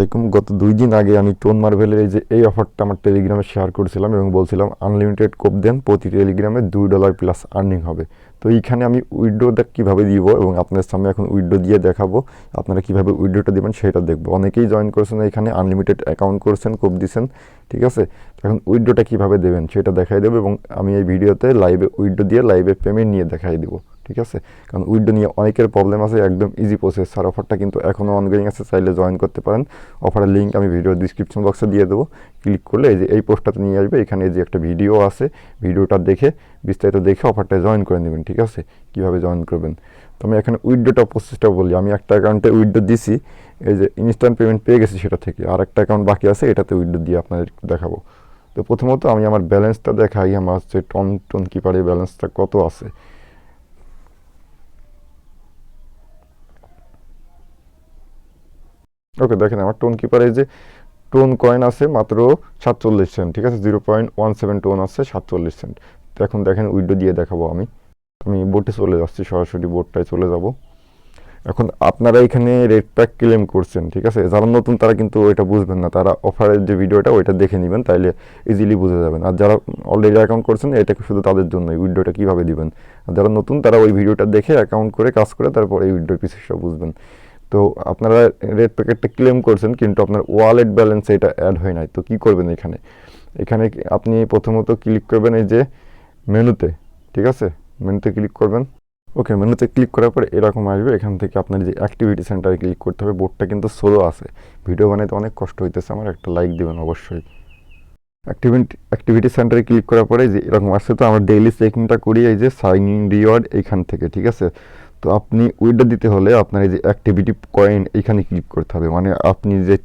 আলাইকুম। গত দুই দিন আগে আমি টোন মার্ভেলের এই যে, এই অফারটা আমার টেলিগ্রামে শেয়ার করেছিলাম এবং বলছিলাম আনলিমিটেড কোপ দেন, প্রতি টেলিগ্রামে দুই ডলার প্লাস আর্নিং হবে। তো এইখানে আমি উইড্রোটা কীভাবে দিব এবং আপনার সামনে এখন উইড্রো দিয়ে দেখাবো, আপনারা কীভাবে উইড্রোটা দেবেন সেটা দেখব। অনেকেই জয়েন করেছেন এখানে আনলিমিটেড অ্যাকাউন্ট করেছেন, কোপ দিছেন, ঠিক আছে? এখন উইড্রোটা কীভাবে দেবেন সেটা দেখাই দেবো এবং আমি এই ভিডিওতে লাইভে উইড্রো দিয়ে লাইভে পেমেন্ট নিয়ে দেখাই দেবো। ঠিক আছে? কারণ উইডো নিয়ে অনেকের প্রবলেম আছে, একদম ইজি প্রসেস আর অফারটা কিন্তু এখনও অনগোয়িং আছে, চাইলে জয়েন করতে পারেন। অফারের লিঙ্ক আমি ভিডিও ডিসক্রিপশন বক্সে দিয়ে দেবো। ক্লিক করলে এই যে, এই পোস্টটাতে নিয়ে আসবে। এখানে যে, একটা ভিডিও আছে। ভিডিওটা দেখে, বিস্তারিত দেখে অফারটা জয়েন করে নেবেন, ঠিক আছে? কীভাবে জয়েন করবেন? তো আমি এখানে উইডোটা প্রসেসটা বলি। আমি একটা অ্যাকাউন্টে উইডো দিছি। এই যে ইনস্ট্যান্ট পেমেন্ট পেয়ে গেছি সেটা থেকে। আর একটা অ্যাকাউন্ট বাকি আছে, এটাতে উইডো দিয়ে আপনাদের দেখাবো। তো প্রথমত আমি আমার ব্যালেন্সটা দেখাই। আমার হচ্ছে টন টন কিপারে ব্যালেন্সটা কত আছে? ওকে, দেখেন আমার টোন কিপারে যে টোন কয়েন আছে মাত্র সাতচল্লিশ সেন্ট, ঠিক আছে? Zero point one seven ton আছে সাতচল্লিশ সেন্ট। তো এখন দেখেন উইডো দিয়ে দেখাবো আমি। আমি বোটে চলে যাচ্ছি, সরাসরি বোটটায় চলে যাব। এখন আপনারা এখানে রেড প্যাক ক্লেম করছেন, ঠিক আছে? যারা নতুন তারা কিন্তু ওইটা বুঝবেন না। তারা অফারের যে ভিডিওটা, ওইটা দেখে নেবেন, তাইলে ইজিলি বুঝে যাবেন। আর যারা অলরেডি অ্যাকাউন্ট করছেন, এটা শুধু তাদের জন্য এই উইডোটা কীভাবে দিবেন? আর যারা নতুন, তারা ওই ভিডিওটা দেখে অ্যাকাউন্ট করে, কাজ করে, তারপর এই উইডোর পিছিয়ে বুঝবেন। তো আপনারা রেড প্যাকেটটা ক্লেম করছেন, কিন্তু আপনার ওয়ালেট ব্যালেন্স এটা অ্যাড হয় নাই। তো কি করবেন এখানে? এখানে আপনি প্রথমত ক্লিক করবেন এই যে মেনুতে, ঠিক আছে? মেনুতে ক্লিক করবেন। ওকে মেনুতে ক্লিক করার পরে এরকম আসবে। এখান থেকে আপনার যে অ্যাক্টিভিটি সেন্টারে ক্লিক করতে হবে। বোর্ডটা কিন্তু সোলো আছে। ভিডিও বানাইতে অনেক কষ্ট হইতেছে আমার। একটা লাইক দেবেন অবশ্যই। অ্যাক্টিভিটি অ্যাক্টিভিটি সেন্টারে ক্লিক করার পরে যে এরকম আসছে, তো আমরা ডেইলি চেকিংটা করি। এই যে সাইন ইন রিওয়ার্ড এইখান থেকে, ঠিক আছে? তো আপনি উইডো দিতে হলে আপনার এই যে অ্যাক্টিভিটি কয়েন এইখানে ক্লিক করতে হবে। মানে আপনি যে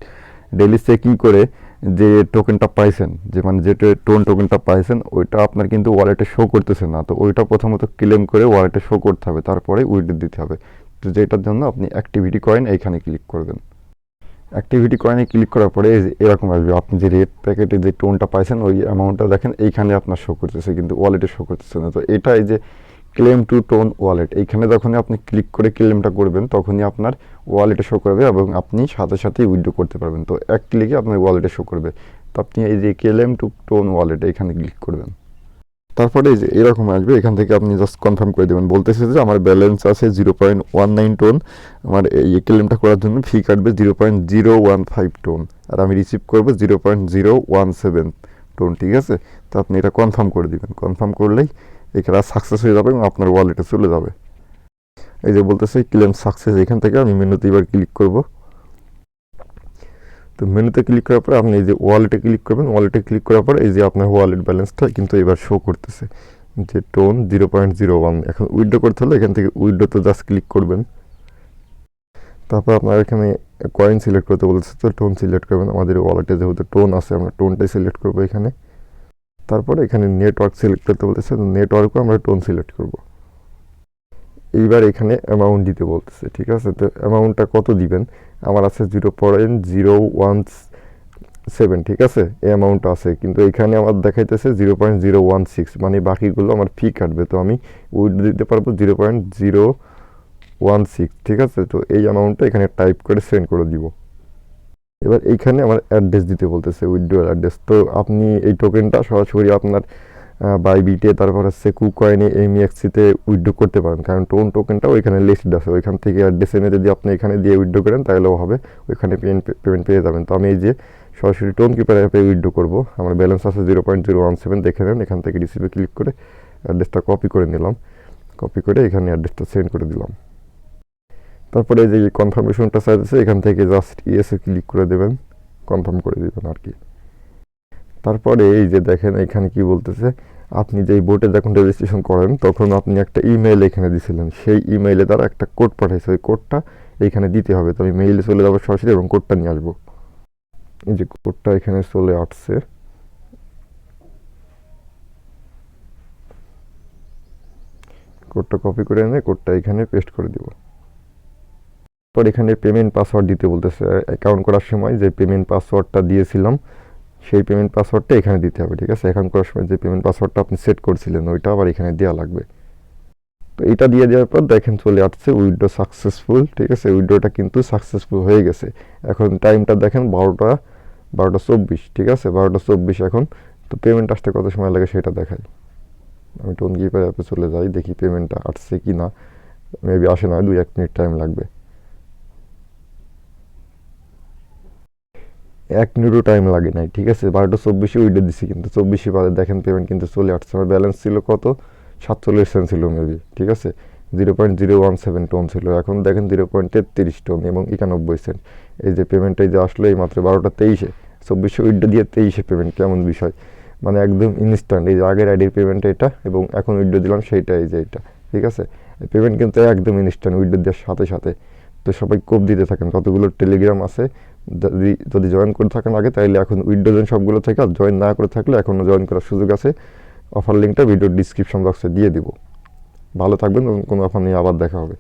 ডেইলি চেকিং করে যে টোকেনটা পাইছেন, যে মানে যে টোন টোকেনটা পাইছেন, ওইটা আপনার কিন্তু ওয়ালেটে শো করতেছে না। তো ওইটা প্রথমত ক্লেম করে ওয়ালেটে শো করতে হবে, তারপরে উইডো দিতে হবে। তো যেটার জন্য আপনি অ্যাক্টিভিটি কয়েন এইখানে ক্লিক করবেন। অ্যাক্টিভিটি কয়েনে ক্লিক করার পরে এরকম আসবে। আপনি যে রেড প্যাকেটে যে টোনটা পাইছেন, ওই অ্যামাউন্টটা দেখেন, এইখানে আপনার শো করতেছে, কিন্তু ওয়ালেটে শো করতেছে না। তো এটা এই যে ক্লেম টু টোন ওয়ালেট এইখানে যখনই আপনি ক্লিক করে ক্লেমটা করবেন, তখনই আপনার ওয়ালেটে শো করবে এবং আপনি সাথে সাথেই উইথড্র করতে পারবেন। তো এক ক্লিকে আপনার ওয়ালেটে শো করবে। তো আপনি এই যে ক্লেম টু টোন ওয়ালেট এখানে ক্লিক করবেন। তারপরে এই যে এরকম আসবে, এখান থেকে আপনি জাস্ট কনফার্ম করে দেবেন। বলতেছে যে আমার ব্যালেন্স আছে zero point one nine ton আমার এই ক্লেমটা করার জন্য ফি কাটবে zero point zero one five ton আর আমি রিসিভ করব zero point zero one seven ton ঠিক আছে? তো আপনি এটা কনফার্ম করে দিবেন। কনফার্ম করলেই এখানে সাকসেস হয়ে যাবে এবং আপনার ওয়ালেটে চলে যাবে। এই যে বলতেছে ক্লেম সাকসেস এখান থেকে আমি মেনুতে এবার ক্লিক করব। তো মেনুতে ক্লিক করার পরে আপনি এই যে ওয়ালেটে ক্লিক করবেন ওয়ালেটে ক্লিক করার পর এই যে আপনার ওয়ালেট ব্যালেন্সটা কিন্তু এবার শো করতেছে। যে ton zero point zero one এখন উইড্রো করতে হলে এখান থেকে উইড্রোতে জাস্ট ক্লিক করবেন। তারপর আপনার এখানে কয়েন সিলেক্ট করতে বলতেছে তো টোন সিলেক্ট করবেন। আমাদের ওয়ালেটে যেহেতু টোন আছে, আমরা টোনটাই সিলেক্ট করব এখানে। তারপরে এখানে নেটওয়ার্ক সিলেক্ট করতে বলতেছে নেটওয়ার্কও আমরা টোন সিলেক্ট করব। এইবার এখানে অ্যামাউন্ট দিতে বলতেছে, ঠিক আছে? তো অ্যামাউন্টটা কত দিবেন? আমার আছে zero point zero one seven, ঠিক আছে? এই অ্যামাউন্ট আছে, কিন্তু এখানে আমার দেখাইতেছে zero point zero one six মানে বাকিগুলো আমার ফি কাটবে, তো আমি উইথ দিতে পারব zero point zero one six, ঠিক আছে? তো এই অ্যামাউন্টটা এখানে টাইপ করে সেন্ড করে দিব। এবার এইখানে আমার অ্যাড্রেস দিতে বলতেছে উইথড্রয়াল অ্যাড্রেস তো আপনি এই টোকেনটা সরাসরি আপনার বাইবিটে তারপর হচ্ছে কুকয়েনে এমইএক্সিতে উইথড্র করতে পারেন। কারণ টোন টোকেনটাও ওইখানে লিস্ট আছে। ওইখান থেকে অ্যাড্রেস এনে যদি আপনি এখানে দিয়ে উইথড্র করেন, তাহলেও হবে। ওইখানে পেমেন্ট পেয়ে যাবেন। তো আমি এই যে সরাসরি টোন কিপার অ্যাপে উইথড্র করব। আমার ব্যালেন্স আছে zero point zero one seven দেখে নেন। এখান থেকে রিসিভে ক্লিক করে অ্যাড্রেসটা কপি করে নিলাম। কপি করে এখানে অ্যাড্রেসটা সেন্ড করে দিলাম। তারপরে এই যে কনফার্মেশনটা চাইতেছে, এখান থেকে জাস্ট ইয়েসে ক্লিক করে দেবেন কনফার্ম করে দেবেন আর কি। তারপরে এই যে দেখেন, এখানে কি বলতেছে, আপনি যেই বোটে যখন রেজিস্ট্রেশন করেন, তখন আপনি একটা ইমেইল এখানে দিয়েছিলেন সেই ইমেইলে তারা একটা কোড পাঠাইছে, ওই কোডটা এখানে দিতে হবে। তো আমি মেইলে চলে যাব সরাসরি এবং কোডটা নিয়ে আসব। এই যে কোডটা এখানে চলে আসছে। কোডটা কপি করে এনে কোডটা এখানে পেস্ট করে দিব। পর এখানে পেমেন্ট পাসওয়ার্ড দিতে বলতেছে অ্যাকাউন্ট করার সময় যে পেমেন্ট পাসওয়ার্ডটা দিয়েছিলাম, সেই পেমেন্ট পাসওয়ার্ডটা এখানে দিতে হবে, ঠিক আছে? অ্যাকাউন্ট করার সময় যে পেমেন্ট পাসওয়ার্ডটা আপনি সেট করছিলেন, ওইটা আবার এখানে দেওয়া লাগবে। তো এটা দিয়ে দেওয়ার পর দেখেন চলে আসছে উইড্রো সাকসেসফুল, ঠিক আছে? উইড্রোটা কিন্তু সাকসেসফুল হয়ে গেছে। এখন টাইমটা দেখেন বারোটা বারোটা চব্বিশ, ঠিক আছে? বারোটা চব্বিশ এখন। তো পেমেন্ট আসতে কত সময় লাগে সেটা দেখাই। আমি টোন কিপার অ্যাপে চলে যাই, দেখি পেমেন্টটা আসছে কি না মেবি আসে না, দুই এক মিনিট টাইম লাগবে। এক মিনিটও টাইম লাগে নাই, ঠিক আছে? বারোটা চব্বিশে উইডো দিছি কিন্তু, চব্বিশে বাদে দেখেন পেমেন্ট কিন্তু চলে আসছে। আমার ব্যালেন্স ছিল কত? সাতচল্লিশ সেন্ট ছিল মেবি ঠিক আছে? Zero point zero one seven ton ছিল। এখন দেখেন জিরো পয়েন্ট তেত্রিশ টোন এবং একানব্বই সেন্ট এই যে পেমেন্টটা যে আসলো এই মাত্র বারোটা তেইশে। চব্বিশে উইডো দিয়ে তেইশে পেমেন্ট কেমন বিষয়? মানে একদম ইনস্ট্যান্ট এই যে আগের আইডির পেমেন্ট এটা এবং এখন উইডো দিলাম সেইটা, এই যে এটা, ঠিক আছে? পেমেন্ট কিন্তু একদম ইনস্ট্যান্ট উইডো দেওয়ার সাথে সাথে। তো সবাই কোপ দিতে থাকেন। কতগুলো টেলিগ্রাম আছে? যদি যদি জয়েন করে থাকেন আগে, তাইলে এখন উইডো জয়েন সবগুলো থেকে, আর জয়েন না করে থাকলে এখনও জয়েন করার সুযোগ আছে। অফার লিঙ্কটা ভিডিও ডিসক্রিপশন বক্সে দিয়ে দিব। ভালো থাকবেন কোনো অফার নিয়ে আবার দেখা হবে।